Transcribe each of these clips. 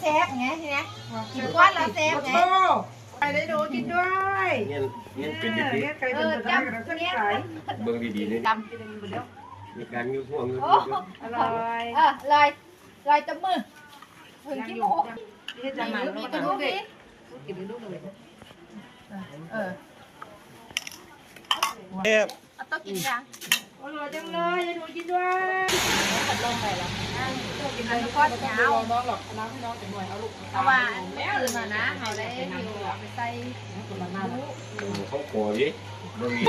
แซ่บไงทีเนี้ยกินก้อนแล้วแซ่บไงโอ้ไปได้ดูกินด้วยเงี้ยเงี้ยเป็นเนี่ดียใครเป็นตัวได้กับเราขึ้นขายๆเบิ่งดีๆนี่จมีการยิ้วห่วงเงินำโอ้อร่อยเออลอยลอยจับมือถึงกินหมูนี่จะมามีแล้วกระดูกดิกินลูกเลยเออเอ๊ะเอาต้องกินยัง อร่อยจังเลยได้ดูกินด้วยผัดลมไปแล้วกินอะไรก้อนยาวน้องหรอกน้ำให้น้องแต่หน่อยเอาลูกเพราะว่าคืนมานะเขาได้อยู่ไปใส่คนละหน้าเขาขอดิเบิ่งดี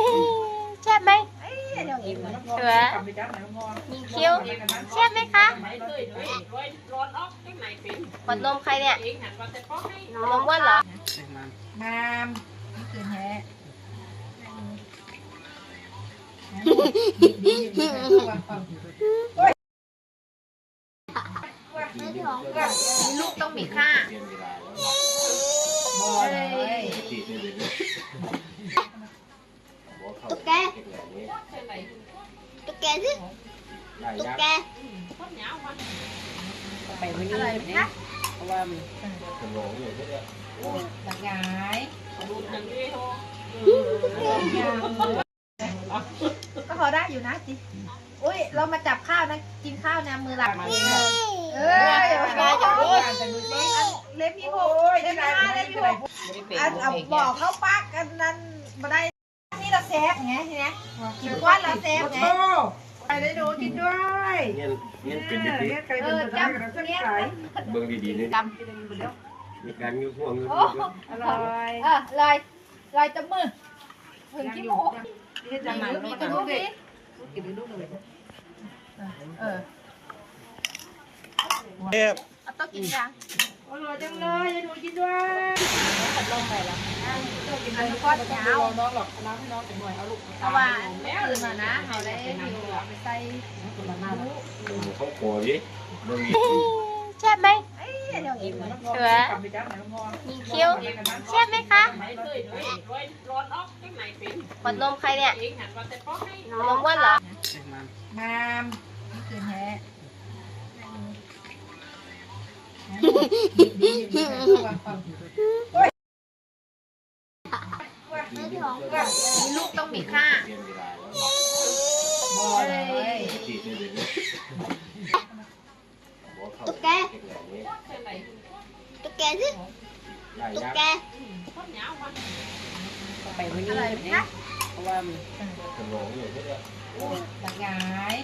แซ่บไหมเดี๋ยวอิ่มเสือกลับไปจ้าไหนมองมีคิ้วแซ่บไหมคะขวดนมใครเนี่ยนมว่านเหรอมามนี่คือแท้ ลูกต้องมีค่า เปลี่ยนเวลาแล้ว บอเลย ติดเลยเนี่ยบอกเขา ตุ๊กแก เก็บแบบนี้ ตุ๊กแกสิ ได้ ตุ๊ก ยัก แก ษ์ ไปวันนี้ อะไรนะ เพราะว่ามี ขนมอ ได้อยู่นะจิอุ้ยเรามาจับข้าวนะกินข้าวนะมือหลักมาเอเลยอเอ้ยได้จะรู้กันจะดูสิเล็บพี่หกโอ้ยเล็ได้บไรพี่ห้าได้เล็บพี่ไรหกอันเอาบอกเขาปักอันนั้นมาได้นี่เราแซ่บไงทีเนี้ยกินก้อนแล้วแซ่บไงโอ้ไปได้ดูกินด้วยเงี้ยเงี้ยเป็นดีเนี่ยใครเป็นตัวได้กับเราขึ้นขายๆเบิ่งดีๆนี่จมีการยิ้วห่วงเงินำโอ้อร่อยเออลอยลอยจับมือถึงกินหมูนี่จะมามีกระดูกดิ กินลูกเลยเออเอ๊ะเอาต้องกินยังอร่อยจังเลยได้ดูกินด้วยผัดลมไปแล้วกินอันก้ก้ออนนยายาววน้องหรอกน้ำให้น้องแต่หน่อยเอาลูกเพราะว่าคืนมานะเขาได้อยู่ไปใส่คนละหน้าเขาขอดิเบิ่งดีแซ่บไหมเดี๋ยวอิ่มเสือกลับไปจ้าไหนมองมีคิ้วแซ่บไหมคะ ขวดนมใครเนี่ยนมว่านเหรอมามนี่คือแท้ๆมีลูกต้องมีค่าเปลี่ยนเวลาแล้วบอเลยติดเลยเนี่ยบอกเขาตุ๊กแกเก็บแบบนี้ตุ๊กแกสิได้ตุ๊กยักษ์แกไปวันนี้อะไรนะ เพราะว่ามีขนมอยู่ที่เนี่ยหลักงาย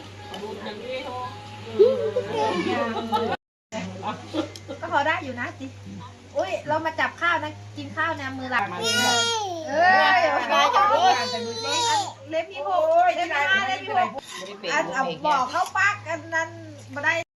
ก็พอได้อยู่นะจิอุ้ยเรามาจับข้าวนะกินข้าวนะมือหลักมาเอเลยอเอ้ยได้จะรู้กันจะดูสิเล็บพี่หโอ้กยเล็ได้บไรพี่ห้าได้เล็บพี่ไรหกอันเอาบอกเขาปักอันนั้นมาได้